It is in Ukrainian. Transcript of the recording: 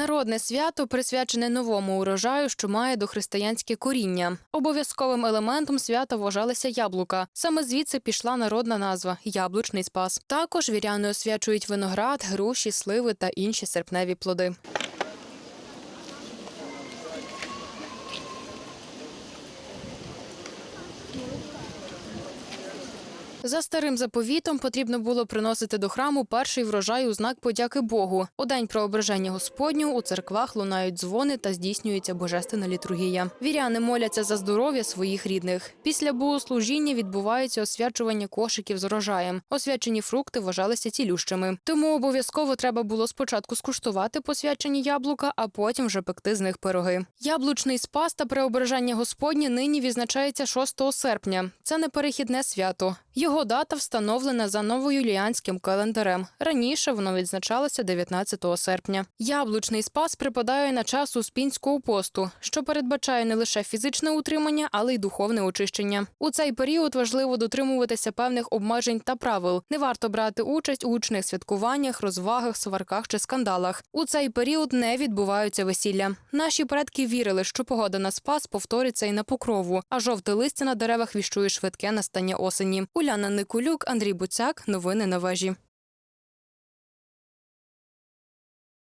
Народне свято присвячене новому урожаю, що має дохристиянське коріння. Обов'язковим елементом свята вважалися яблука. Саме звідси пішла народна назва яблучний спас. Також віряни освячують виноград, груші, сливи та інші серпневі плоди. За старим заповітом потрібно було приносити до храму перший врожай у знак подяки Богу. У день проображення Господню у церквах лунають дзвони та здійснюється божественна літургія. Віряни моляться за здоров'я своїх рідних. Після богослужіння відбувається освячування кошиків з урожаєм. Освячені фрукти вважалися цілющими. Тому обов'язково треба було спочатку скуштувати посвячені яблука, а потім вже пекти з них пироги. Яблучний спас та преображення Господнє нині відзначається 6 серпня. Це не перехідне свято. Його дата встановлена за новоюліанським календарем. Раніше воно відзначалося 19 серпня. Яблучний спас припадає на час успінського посту, що передбачає не лише фізичне утримання, але й духовне очищення. У цей період важливо дотримуватися певних обмежень та правил. Не варто брати участь у гучних святкуваннях, розвагах, сварках чи скандалах. У цей період не відбуваються весілля. Наші предки вірили, що погода на спас повториться і на покрову, а жовте листя на деревах віщує швидке настання осені. Уляна Никулюк, Андрій Буцяк. Новини на вежі.